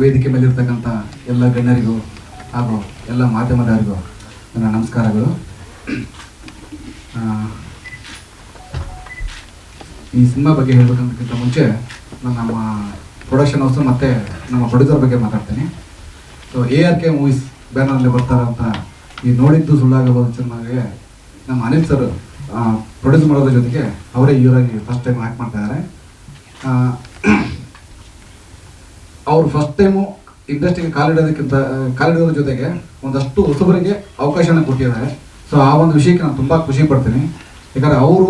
ವೇದಿಕೆ ಮೇಲಿರ್ತಕ್ಕಂಥ ಎಲ್ಲ ಗಣ್ಯರಿಗೂ ಹಾಗೂ ಎಲ್ಲ ಮಾಧ್ಯಮದವರಿಗೂ ನನ್ನ ನಮಸ್ಕಾರಗಳು. ಈ ಸಿನಿಮಾ ಬಗ್ಗೆ ಹೇಳಬೇಕಂತಕ್ಕಿಂತ ಮುಂಚೆ ನಾನು ನಮ್ಮ ಪ್ರೊಡಕ್ಷನ್ ಹೌಸ್ ಮತ್ತು ನಮ್ಮ ಪ್ರೊಡ್ಯೂಸರ್ ಬಗ್ಗೆ ಮಾತಾಡ್ತೀನಿ. So A R K movies ಬ್ಯಾನರಲ್ಲಿ ಬರ್ತಾರಂತ ಈ ನೋಡಿದ್ದು ಸುಳ್ಳಾಗಬಹುದು ಸಿನಿಮಾಗೆ ನಮ್ಮ ಅನಿಲ್ ಸರ್ ಪ್ರೊಡ್ಯೂಸ್ ಮಾಡೋದ್ರ ಜೊತೆಗೆ ಅವರೇ ಇವರಾಗಿ ಫಸ್ಟ್ ಟೈಮ್ ಆ್ಯಕ್ಟ್ ಮಾಡ್ತಾ ಇದ್ದಾರೆ ಅವರು ಫಸ್ಟ್ ಟೈಮು ಇಂಡಸ್ಟ್ರಿಗೆ ಕಾಲಿಡೋದಕ್ಕಿಂತ ಕಾಲಿಡೋದ್ರ ಜೊತೆಗೆ ಒಂದಷ್ಟು ಹೊಸಬರಿಗೆ ಅವಕಾಶನ ಕೊಟ್ಟಿದ್ದಾರೆ. ಸೊ ಆ ಒಂದು ವಿಷಯಕ್ಕೆ ನಾನು ತುಂಬ ಖುಷಿ ಪಡ್ತೀನಿ. ಯಾಕಂದರೆ ಅವರು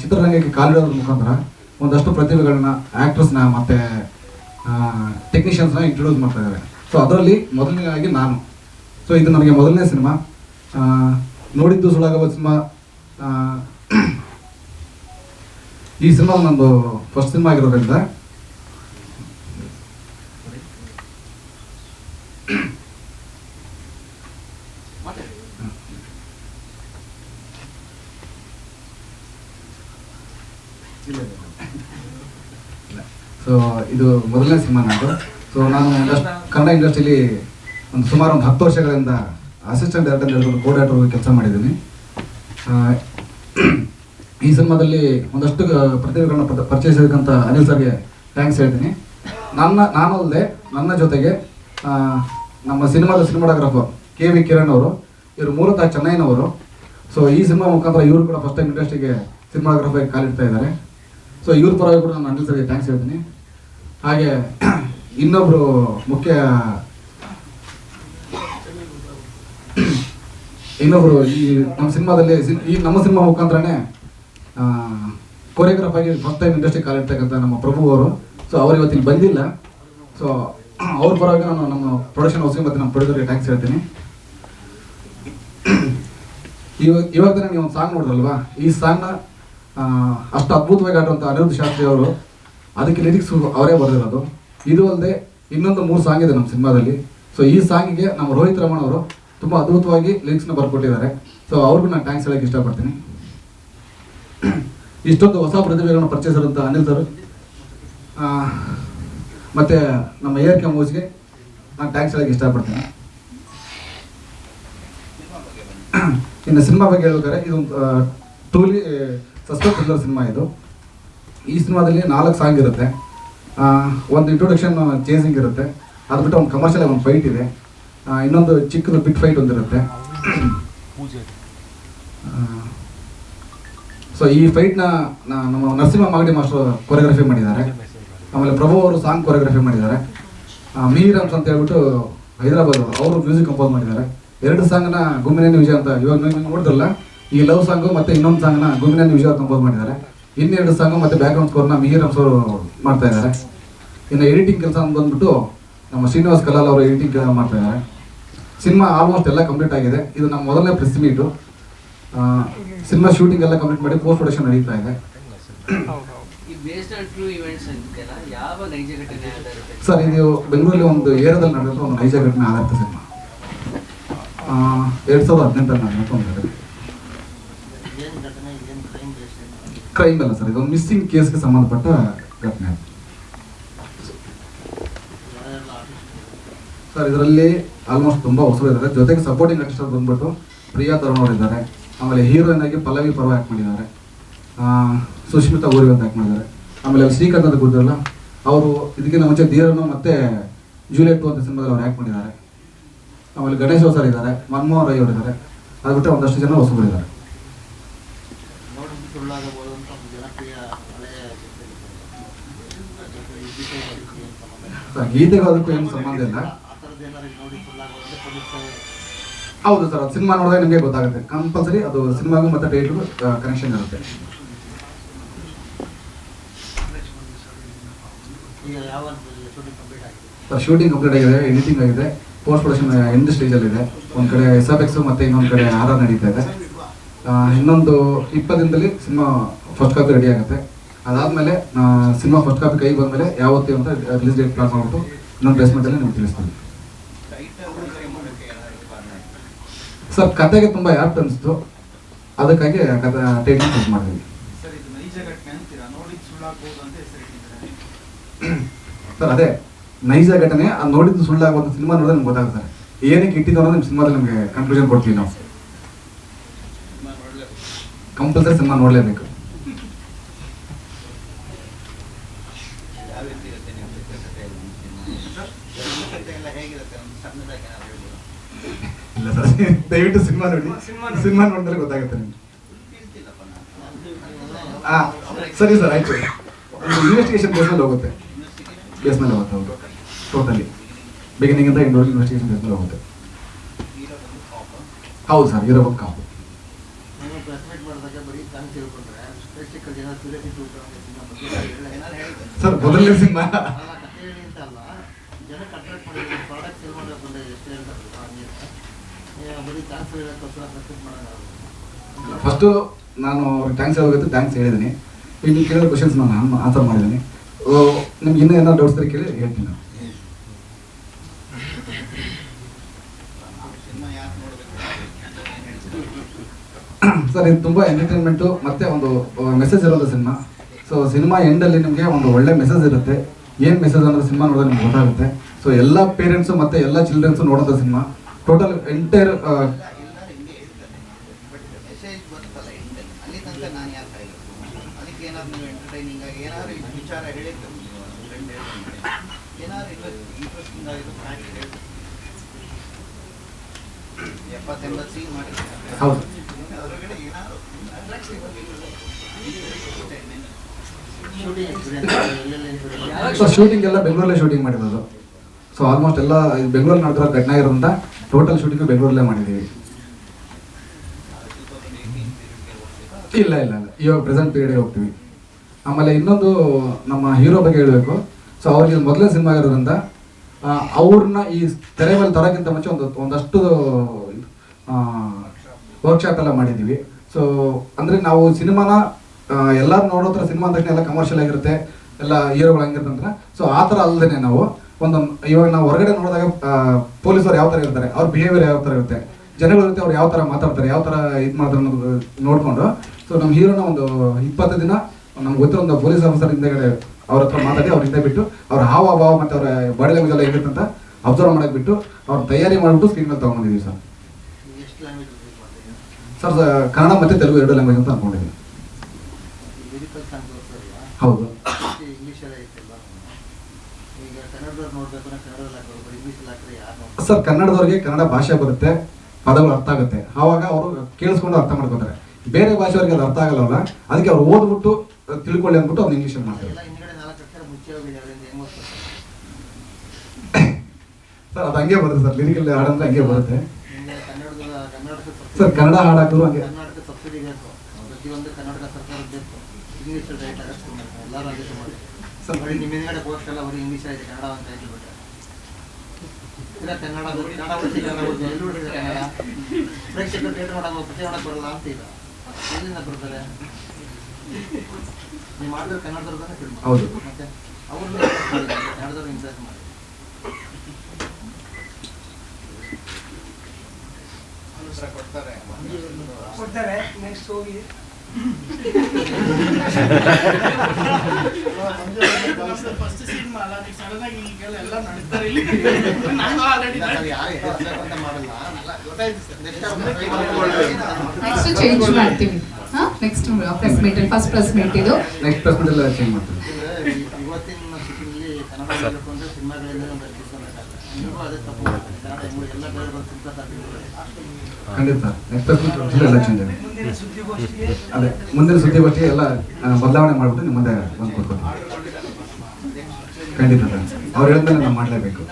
ಚಿತ್ರರಂಗಕ್ಕೆ ಕಾಲಿಡೋದ್ರ ಮುಖಾಂತರ ಒಂದಷ್ಟು ಪ್ರತಿಭೆಗಳನ್ನ ಆ್ಯಕ್ಟ್ರಸ್ನ ಮತ್ತು ಟೆಕ್ನಿಷಿಯನ್ಸ್ನ ಇಂಟ್ರೊಡ್ಯೂಸ್ ಮಾಡ್ತಾ ಇದ್ದಾರೆ. ಸೊ ಅದರಲ್ಲಿ ಮೊದಲನೇದಾಗಿ ನಾನು. ಸೊ ಇದು ನನಗೆ ಮೊದಲನೇ ಸಿನಿಮಾ. ನೋಡಿದ್ದು ಸುಳಾಗವ ಸಿನಿಮಾ. ಈ ಸಿನಿಮಾ ನಂದು ಫಸ್ಟ್ ಸಿನಿಮಾ ಆಗಿರೋದ್ರಿಂದ ಸೊ ಇದು ಮೊದಲನೇ ಸಿನಿಮಾ ನಂದು ಸೊ ನಾನು ಕನ್ನಡ ಇಂಡಸ್ಟ್ರಿಲಿ ಒಂದು ಸುಮಾರು ಒಂದು ಹತ್ತು ವರ್ಷಗಳಿಂದ ಅಸಿಸ್ಟೆಂಟ್ ಡೈರೆಕ್ಟರ್ ಹಿಡಿದು ಕೋ ಡೈರೆಕ್ಟರ್ ಕೆಲಸ ಮಾಡಿದ್ದೀನಿ. ಈ ಸಿನಿಮಾದಲ್ಲಿ ಒಂದಷ್ಟು ಪ್ರತಿಭೆಗಳನ್ನ ಪರಿಚಯಿಸಿದಂಥ ಅನಿಲ್ ಸರ್ಗೆ ಥ್ಯಾಂಕ್ಸ್ ಹೇಳ್ತೀನಿ. ನನ್ನ, ನಾನು ಅಲ್ಲದೆ ನನ್ನ ಜೊತೆಗೆ ನಮ್ಮ ಸಿನಿಮಾದ ಸಿನಿಮಾಟೋಗ್ರಾಫರ್ ಕೆ ವಿ ಕಿರಣ್ ಅವರು, ಇವರು ಮೂಲತಃ ಚೆನ್ನೈನವರು. ಸೊ ಈ ಸಿನಿಮಾ ಮುಖಾಂತರ ಇವರು ಕೂಡ ಫಸ್ಟ್ ಟೈಮ್ ಇಂಡಸ್ಟ್ರಿಗೆ ಸಿನಿಮಾಗ್ರಾಫರ್ ಕಾಲಿಡ್ತಾ ಇದ್ದಾರೆ. ಸೊ ಇವ್ರ ಪರವಾಗಿ ಕೂಡ ನಾನು ಅನಿಲ್ ಸರ್ಗೆ ಥ್ಯಾಂಕ್ಸ್ ಹೇಳ್ತೀನಿ. ಹಾಗೆ ಇನ್ನೊಬ್ಬರು ಮುಖ್ಯ, ಇನ್ನೊಬ್ರು ಈ ನಮ್ಮ ಸಿನಿಮಾದಲ್ಲಿ ಈ ನಮ್ಮ ಸಿನಿಮಾ ಮುಖಾಂತರನೇ ಕೊರಿಯೋಗ್ರಾಫ್ ಆಗಿ ಫಸ್ಟ್ ಟೈಮ್ ಇಂಡಸ್ಟ್ರಿ ಕಾಲಿಡ್ತಕ್ಕಂಥ ನಮ್ಮ ಪ್ರಭು ಅವರು. ಸೊ ಅವ್ರು ಇವತ್ತಿಲ್ಲಿ ಬಂದಿಲ್ಲ. ಸೊ ಅವ್ರ ಪರವಾಗಿ ನಾನು ನಮ್ಮ ಪ್ರೊಡಕ್ಷನ್ ಹೌಸ್ಗೆ ಮತ್ತು ನಮ್ಮ ಪ್ರೊಡ್ಯೂಸರ್ಗೆ ಥ್ಯಾಂಕ್ಸ್ ಹೇಳ್ತೀನಿ. ಇವಾಗ ಇವಾಗ ನೀವು ಒಂದು ಸಾಂಗ್ ನೋಡಿದ್ರಲ್ವಾ? ಈ ಸಾಂಗ್ನ ಅಷ್ಟು ಅದ್ಭುತವಾಗಿ ಆಡುವಂಥ ಅನಿರುದ್ಧ ಶಾಸ್ತ್ರಿ ಅವರು, ಅದಕ್ಕೆ ಲಿರಿಕ್ಸ್ ಅವರೇ ಬರೆದಿರೋದು. ಇದು ಅಲ್ಲದೆ ಇನ್ನೊಂದು ಮೂರು ಸಾಂಗ್ ಇದೆ ನಮ್ಮ ಸಿನಿಮಾದಲ್ಲಿ. ಸೊ ಈ ಸಾಂಗಿಗೆ ನಮ್ಮ ರೋಹಿತ್ ರಮಣ್ ಅವರು ತುಂಬ ಅದ್ಭುತವಾಗಿ ಲಿರಿಕ್ಸ್ನ ಬರ್ಕೊಟ್ಟಿದ್ದಾರೆ. ಸೊ ಅವ್ರಿಗೂ ನಾನು ಥ್ಯಾಂಕ್ಸ್ ಹೇಳಕ್ಕೆ ಇಷ್ಟಪಡ್ತೀನಿ. ಇಷ್ಟೊಂದು ಹೊಸ ಪ್ರತಿಭೆಗಳನ್ನು ಪರಿಚಯಿಸಿರುವಂಥ ಅನಿಲ್ ಸರ್ ಮತ್ತು ನಮ್ಮ ಏರ್ ಕೆ ಮೂಸ್ಗೆ ನಾನು ಥ್ಯಾಂಕ್ಸ್ ಹೇಳಕ್ಕೆ ಇಷ್ಟಪಡ್ತೀನಿ. ಇನ್ನು ಸಿನಿಮಾ ಬಗ್ಗೆ ಹೇಳ್ಬೇಕಾದ್ರೆ ಇದು ಟ್ರೂಲಿ ಸಸ್ಪೆಕ್ಟ್ ಥ್ರಿಲ್ಲರ್ ಸಿನಿಮಾ ಇದು. ಈ ಸಿನಿಮಾದಲ್ಲಿ ನಾಲ್ಕು ಸಾಂಗ್ ಇರುತ್ತೆ. ಒಂದು ಇಂಟ್ರೊಡಕ್ಷನ್ ಚೇಸಿಂಗ್ ಇರುತ್ತೆ. ಅದು ಬಿಟ್ಟು ಒಂದು ಕಮರ್ಷಿಯಲ್ ಒಂದು ಫೈಟ್ ಇದೆ. ಇನ್ನೊಂದು ಚಿಕ್ಕದು ಬಿಗ್ ಫೈಟ್ ಒಂದಿರುತ್ತೆ ಸೊ ಈ ಫೈಟ್ನ ನಮ್ಮ ನರಸಿಂಹ ಮಾಗಡಿ ಮಾಸ್ಟರ್ ಕೊರಿಯೋಗ್ರಫಿ ಮಾಡಿದ್ದಾರೆ. ಆಮೇಲೆ ಪ್ರಭು ಅವರು ಸಾಂಗ್ ಕೊರಿಯೋಗ್ರಫಿ ಮಾಡಿದ್ದಾರೆ. ಮೀರಮ್ಸ್ ಅಂತ ಹೇಳ್ಬಿಟ್ಟು ಹೈದರಾಬಾದ್ ಅವರು ಮ್ಯೂಸಿಕ್ ಕಂಪೋಸ್ ಮಾಡಿದ್ದಾರೆ. ಎರಡು ಸಾಂಗ್ನ ಗುಮ್ಮಿನೇನು ವಿಜಯ ಅಂತ ಇವಾಗ ನೋಡಿದ್ರಲ್ಲ ಈ ಲವ್ ಸಾಂಗು ಮತ್ತೆ ಇನ್ನೊಂದು ಸಾಂಗ್ನ ಗುಮ್ಮಿನೇನಿ ವಿಜಯ ಕಂಪೋಸ್ ಮಾಡಿದ್ದಾರೆ. ಇನ್ನೆರಡು ಸಾಂಗು ಮತ್ತೆ ಬ್ಯಾಕ್ಗ್ರೌಂಡ್ ಸ್ಕೋರ್ನ ಮೀರಮ್ಸ್ ಅವರು ಮಾಡ್ತಾ ಇದ್ದಾರೆ. ಇನ್ನು ಎಡಿಟಿಂಗ್ ಕೆಲಸ ಅಂತ ಬಂದ್ಬಿಟ್ಟು ನಮ್ಮ ಶ್ರೀನಿವಾಸ್ ಕಲಾಲ್ ಅವರು ಎಡಿಟಿಂಗ್ ಮಾಡ್ತಾ ಇದ್ದಾರೆ. ಸಿನಿಮಾ ಆಲ್ಮೋಸ್ಟ್ ಎಲ್ಲ ಕಂಪ್ಲೀಟ್ ಆಗಿದೆ. ಇದು ನಮ್ಮ ಮೊದಲನೇ ಪ್ರೆಸ್ ಮೀಟು ಸಿನಿಮಾ ಶೂಟಿಂಗ್ ಎಲ್ಲ ಕಂಪ್ಲೀಟ್ ಮಾಡಿ ಪೋಸ್ಟ್ ಪ್ರೊಡಕ್ಷನ್ ನಡೀತಾ ಇದೆ. ಸರ್ ಇದು ಬೆಂಗಳೂರಲ್ಲಿ ಒಂದು ಏರಿಯಾದಲ್ಲಿ ನಡೆದಂಥ ಒಂದು ನೈಜ ಘಟನೆ ಆಧಾರಿತ ಸಿನಿಮಾ. ಎರಡು ಸಾವಿರದ ಹದಿನೆಂಟರಲ್ಲಿ ನಡೆದಂಥ ಒಂದು ಘಟನೆ ಏನು ಘಟನೆ ಏನು ಕ್ರೈಮ್ ಬೇಸ್ ಕ್ರೈಮ್ ಅಲ್ಲ ಸರ್, ಇದೊಂದು ಮಿಸ್ಸಿಂಗ್ ಕೇಸ್ಗೆ ಸಂಬಂಧಪಟ್ಟ ಘಟನೆ. ಸರ್, ಇದರಲ್ಲಿ ಆಲ್ಮೋಸ್ಟ್ ತುಂಬ ಹೊಸರು ಇದ್ದಾರೆ. ಜೊತೆಗೆ ಸಪೋರ್ಟಿಂಗ್ ಆರ್ಟಿಸ್ಟರ್ ಬಂದ್ಬಿಟ್ಟು ಪ್ರಿಯಾ ತರುಣ್ ಅವರು ಇದ್ದಾರೆ ಆಮೇಲೆ ಹೀರೋಯಿನ್ ಆಗಿ ಪಲ್ಲವಿ ಪರ್ವ ಆ್ಯಕ್ಟ್ ಮಾಡಿದ್ದಾರೆ. ಸುಷ್ಮಿತಾ ಊರಿ ಅಂತ ಆ್ಯಕ್ಟ್ ಮಾಡಿದ್ದಾರೆ. ಆಮೇಲೆ ಶ್ರೀಕಾಂತ್ ಅಂತ ಗೊತ್ತಿರಲ್ಲ ಅವರು ಇದಕ್ಕಿಂತ ಮುಂಚೆ ಧೀರನು ಮತ್ತೆ ಜೂಲಿಯಟ್ ಅಂತ ಸಿನಿಮಾದಲ್ಲಿ ಅವ್ರು ಆ್ಯಕ್ಟ್ ಮಾಡಿದ್ದಾರೆ. ಆಮೇಲೆ ಗಣೇಶ್ ಸರ್ ಇದ್ದಾರೆ, ಮನ್ಮೋಹನ್ ರೈ ಅವರು ಇದ್ದಾರೆ ಅದು ಬಿಟ್ಟರೆ ಒಂದಷ್ಟು ಜನ ಹೊಸಬರಿದ್ದಾರೆ ನೋಡಿ ಸುಳ್ಳಾಗಬಹುದು ಅಂತ ಒಂದು ಜನಪ್ರಿಯ ಹಳೆಯ ಚಿತ್ರ ಇದು. ಈ ವಿಷಯ ಅದಕ್ಕೆ ಏನು ಸಂಬಂಧ ಇಲ್ಲ. ಸರ್ ಗೀತೆಗೂ ಅದಕ್ಕೂ ಏನು ಸಂಬಂಧ ಇಲ್ಲ. ಹೌದು ಸರ್, ಅದು ಸಿನಿಮಾ ನೋಡಿದ್ರೆ ನಿಮಗೆ ಗೊತ್ತಾಗುತ್ತೆ. ಕಂಪಲ್ಸರಿ ಅದು ಸಿನಿಮಾಗೂ ಮತ್ತೆ ಡೇಟ್ಗೂ ಕನೆಕ್ಷನ್ ಇರುತ್ತೆ. ಸರ್ ಶೂಟಿಂಗ್ ಕಂಪ್ಲೀಟ್ ಆಗಿದೆ ಎಡಿಟಿಂಗ್ ಆಗಿದೆ ಪೋಸ್ಟ್ ಪ್ರೊಡಕ್ಷನ್ ಎಂಡ್ ಸ್ಟೇಜಲ್ಲಿ ಇದೆ. ಒಂದು ಕಡೆ ಎಸ್ ಎಫ್ ಎಕ್ಸ್ ಮತ್ತು ಇನ್ನೊಂದು ಕಡೆ ಆರ್ ಆರ್ ನಡೀತಾ ಇದೆ. ಇನ್ನೊಂದು ಇಪ್ಪತ್ತು ದಿನದಲ್ಲಿ ಸಿನಿಮಾ ಫಸ್ಟ್ ಕಾಪಿ ರೆಡಿ ಆಗುತ್ತೆ. ಅದಾದಮೇಲೆ ಸಿನಿಮಾ ಫಸ್ಟ್ ಕಾಪಿ ಕೈಗೆ ಬಂದಮೇಲೆ ಯಾವತ್ತು ಅಂತ ರಿಲೀಸ್ ಡೇಟ್ ಪ್ಲಾನ್ ಮಾಡಿಬಿಟ್ಟು ಇನ್ನೊಂದು ಪ್ಲೇಸ್ಮೆಂಟಲ್ಲಿ ನಿಮ್ಗೆ ತಿಳಿಸ್ತೀನಿ. ಸರ್ ಕತೆಗೆ ತುಂಬ ಯಾಪ್ಟ್ ಅನಿಸ್ತು. ಅದಕ್ಕಾಗಿ ಕತೆ ಟೈಟ್ಲ್ ಚೂಸ್ ಮಾಡಿದ್ವಿ. ಸರ್ ಅದೇ ನೈಜ ಘಟನೆ ಅದು ನೋಡಿದ್ದು ಸುಳ್ಳಾಗುವಂಥ ಸಿನಿಮಾ ನೋಡಿದ್ರೆ ನಿಮ್ಗೆ ಗೊತ್ತಾಗುತ್ತೆ ಸರ್ ಏನಕ್ಕೆ ಇಟ್ಟಿದ್ದು ಅನ್ನೋದು ನಿಮ್ಮ ಸಿನಿಮಾದಲ್ಲಿ ನಮಗೆ ಕನ್ಕ್ಲೂಷನ್ ಕೊಡ್ತೀವಿ ನಾವು. ಕಂಪಲ್ಸರಿ ಸಿನಿಮಾ ನೋಡಲೇಬೇಕು. ಯಾವ ರೀತಿ ಇರುತ್ತೆ ನಿಮ್ಮ ಚಿತ್ರಕಥೆಯಲ್ಲಿ ಚಿತ್ರಕಥೆ ಎಲ್ಲ ಹೇಗಿರುತ್ತೆ ಒಂದು ಸಣ್ಣದಾಗಿ ಹೇಳ್ಬೋದಾ? ಇಲ್ಲ ಸರ್. ದಯವಿಟ್ಟು ಸಿನಿಮಾ ನೋಡಿ. ಸಿನಿಮಾ ನೋಡಿದ್ರೆ ಗೊತ್ತಾಗುತ್ತೆ ನಿಮ್ಗೆ. ಸರಿ ಸರ್ ಆಯ್ತು. ಇನ್ವೆಸ್ಟಿಗೇಷನ್ ಬೇಸ್ನಲ್ಲಿ ಹೋಗುತ್ತೆ. ಬೇಸ್ನಲ್ಲಿ ಬೇಸ್ ಹೋಗುತ್ತೆ ಹೌದು. ಟೋಟಲಿ ಬಿಗಿನಿಂಗ್ ಇಂದ ಇಂಡೋರ್ ಇನ್ವೆಸ್ಟಿಗೇಷನ್ ಬೇಸ್ನಲ್ಲಿ ಹೋಗುತ್ತೆ. ಹೌದು ಸರ್ ಇರೋ ಕಾಪು. ಬರೀ ಸರ್ ಮಾಡೋದು ಫಸ್ಟು ನಾನು ಅವ್ರಿಗೆ ಥ್ಯಾಂಕ್ಸ್ ಹೇಳಬೇಕು ಥ್ಯಾಂಕ್ಸ್ ಹೇಳಿದ್ದೀನಿ. ಈಗ ಕೇಳೋ ಕೇಳಿದ ಕ್ವಶನ್ಸ್ ನಾನು ಆನ್ಸರ್ ಮಾಡಿದ್ದೀನಿ. ಓ, ನಿಮ್ಗೆ ಇನ್ನೂ ಏನಾದ್ರು ಡೌಟ್ಸ್ ಕೇಳಿ ಹೇಳ್ತೀನಿ ನಾನು ಸಿನಿಮಾ ಯಾಕೆ ನೋಡ್ಬೇಕು ಏನ್ ಹೇಳ್ತೀರಾ? ಸರ್ ಇದು ತುಂಬ ಎಂಟರ್ಟೈನ್ಮೆಂಟು ಮತ್ತೆ ಒಂದು ಮೆಸೇಜ್ ಇರೋದು ಸಿನಿಮಾ ಸೊ ಸಿನಿಮಾ ಎಂಡಲ್ಲಿ ನಿಮಗೆ ಒಂದು ಒಳ್ಳೆ ಮೆಸೇಜ್ ಇರುತ್ತೆ ಏನು ಮೆಸೇಜ್ ಅಂದರೆ ಸಿನಿಮಾ ನೋಡಿದ್ರೆ ನಿಮ್ಗೆ ಗೊತ್ತಾಗುತ್ತೆ ಸೊ ಎಲ್ಲ ಪೇರೆಂಟ್ಸು ಮತ್ತು ಎಲ್ಲ ಚಿಲ್ಡ್ರನ್ಸು ನೋಡೋದು ಸಿನಿಮಾ ಟೋಟಲ್ ಎಂಟೈರ್ ಏನಾದ್ರು ಇಂಟ್ರೆಸ್ಟಿಂಗ್ ಆಗಿರೋ ಫ್ಯಾಕ್ಟ್ ಹೌದು? ಸೊ ಶೂಟಿಂಗ್ ಎಲ್ಲ ಬೆಂಗಳೂರಲ್ಲೇ ಶೂಟಿಂಗ್ ಮಾಡಿರೋದು. ಸೊ ಆಲ್ಮೋಸ್ಟ್ ಎಲ್ಲ ಬೆಂಗಳೂರು ನಡೆದಿರೋ ಘಟನೆ ಇರೋದ್ರಿಂದ ಟೋಟಲ್ ಶೂಟಿಂಗ್ ಬೆಂಗಳೂರಲ್ಲೇ ಮಾಡಿದ್ದೀವಿ. ಇಲ್ಲ ಇಲ್ಲ ಇಲ್ಲ. ಇವಾಗ ಪ್ರೆಸೆಂಟ್ ಪೀರಿಯಡ್ ಹೋಗ್ತೀವಿ. ಆಮೇಲೆ ಇನ್ನೊಂದು ನಮ್ಮ ಹೀರೋ ಬಗ್ಗೆ ಹೇಳಬೇಕು. ಸೊ ಅವ್ರಿಗೆ ಮೊದಲೇ ಸಿನಿಮಾ ಇರೋದ್ರಿಂದ ಅವ್ರನ್ನ ಈ ತೆರೆ ಮೇಲೆ ತರೋಕ್ಕಿಂತ ಮುಂಚೆ ಒಂದು ಒಂದಷ್ಟು ವರ್ಕ್ಶಾಪ್ ಎಲ್ಲ ಮಾಡಿದ್ದೀವಿ ಸೊ ಅಂದರೆ ನಾವು ಸಿನಿಮಾನ ಎಲ್ಲರೂ ನೋಡೋ ಥರ ಸಿನಿಮಾ ತಕ್ಷಣ ಎಲ್ಲ ಕಮರ್ಷಿಯಲ್ ಆಗಿರುತ್ತೆ, ಎಲ್ಲ ಹೀರೋಗಳು ಹಂಗಿರ್ತಂದ್ರೆ ಸೊ ಆ ಥರ ಅಲ್ಲದೆ ನಾವು ಒಂದು, ಇವಾಗ ನಾವು ಹೊರಗಡೆ ನೋಡಿದಾಗ ಪೊಲೀಸರು ಯಾವ ಥರ ಇರ್ತಾರೆ, ಅವ್ರ ಬಿಹೇವಿಯರ್ ಯಾವ ಥರ ಇರುತ್ತೆ, ಜನಗಳ ಜೊತೆ ಅವ್ರು ಯಾವ ಥರ ಮಾತಾಡ್ತಾರೆ, ಯಾವ ಥರ ಇದು ಮಾಡ್ತಾರೆ ಅನ್ನೋದು ನೋಡಿಕೊಂಡು. ಸೊ ನಮ್ಮ ಹೀರೋನ ಒಂದು ಇಪ್ಪತ್ತು ದಿನ, ನಮ್ಗೆ ಗೊತ್ತಿರೋ ಒಂದು ಪೊಲೀಸ್ ಆಫೀಸರ್ ಹಿಂದೆಗಡೆ ಅವ್ರ ಹತ್ರ ಮಾತಾಡಿ ಅವ್ರ ಹಿಂದೆ ಬಿಟ್ಟು ಅವ್ರ ಹಾವ ಭಾವ ಮತ್ತು ಅವರ ಬಾಡಿ ಲ್ಯಾಂಗ್ವೇಜ್ ಎಲ್ಲ ಹೇಗಿರುತ್ತೆ ಅಂತ ಅಬ್ಸರ್ವ್ ಮಾಡಕ್ಕೆ ಬಿಟ್ಟು ಅವ್ರ ತಯಾರಿ ಮಾಡಿಬಿಟ್ಟು ಸ್ಕ್ರೀನ್ ಮೇಲೆ ತೊಗೊಂಡಿದ್ದೀವಿ ಸರ್. ಸರ್ ಕನ್ನಡ ಮತ್ತು ತೆಲುಗು ಎರಡು ಲ್ಯಾಂಗ್ವೇಜ್ ಅಂತ ತೋರಿಸ್ತಾರಲ್ಲ ಹೌದು. ಸರ್ ಕನ್ನಡದವ್ರಿಗೆ ಕನ್ನಡ ಭಾಷೆ ಬರುತ್ತೆ ಪದಗಳು ಅರ್ಥ ಆಗುತ್ತೆ. ಆವಾಗ ಅವರು ಕೇಳಿಸ್ಕೊಂಡು ಅರ್ಥ ಮಾಡ್ಕೊತಾರೆ. ಬೇರೆ ಭಾಷೆಯವ್ರಿಗೆ ಅದು ಅರ್ಥ ಆಗಲ್ಲ ಅದಕ್ಕೆ ಅವ್ರು ಓದ್ಬಿಟ್ಟು ತಿಳ್ಕೊಳ್ಳಿ ಅಂದ್ಬಿಟ್ಟು ಅವ್ನು ಇಂಗ್ಲೀಷಲ್ಲಿ ಹೆಂಗ್ ಓದ್ತಾರೆ ಸರ್ ಅದು ಹಂಗೆ ಬರುತ್ತೆ ಸರ್ ಲಿರಿಕಲ್ ಹಾಡಂದ್ರೆ ಹಂಗೆ ಬರುತ್ತೆ. ಸರ್ ಕನ್ನಡ ಹಾಗೆ. ಹಂಗೆ ಮಾಡಿ ಹಿಡಿದ್ರೆ ಕನ್ನಡ. ಪ್ರೇಕ್ಷಕರು ಥಿಯೇಟರ್ ಮಾಡೋದು ಪ್ರತಿ ಮಾಡಕ್ಕೆ ಬರಲ್ಲ ಅಂತ ಇಲ್ಲ. ಎಲ್ಲಿಂದ ಬರ್ತಾರೆ ನೀವು ಮಾಡಿದ್ರೆ ಕನ್ನಡದವ್ರನ್ನ ಫಿಲ್ಮ್ ಹೌದು. ಕೊಡ್ತಾರೆ ನೆಕ್ಸ್ಟ್ ಹೋಗಿ ಫಸ್ಟ್ ಸಿನಿಮಾ ಅಲ್ಲ ನೀವು ಸಡನ್ ಆಗಿ ಈಗೆಲ್ಲ ಎಲ್ಲ ನಡೀತಾರೆ ಇಲ್ಲಿ ನಾನು ಆಲ್ರೆಡಿ ನೆಕ್ಸ್ಟ್ ಚೇಂಜ್ ಮಾಡ್ತೀವಿ. Next press meet first press meet ಇದು. ನೆಕ್ಸ್ಟ್ ಪ್ರೆಸ್ ಎಲ್ಲ ಚೇಂಜ್ ಮಾಡ್ತೀವಿ. ಖಂಡಿತ. ನೆಕ್ಸ್ಟ್ ಎಲ್ಲ ಚೇಂಜ್ ಅದೇ, ಮುಂದಿನ ಸುದ್ದಿಗೋಷ್ಠಿ ಎಲ್ಲ ಬದಲಾವಣೆ ಮಾಡ್ಬಿಟ್ಟು ನಿಮ್ಮ ಮುಂದೆ ಬಂದು ಕೊಡ್ಕೊಡ್ತೀವಿ ಖಂಡಿತ ಅವ್ರು ಹೇಳಿದ್ಮೇಲೆ ನಾವು ಮಾಡಲೇಬೇಕು.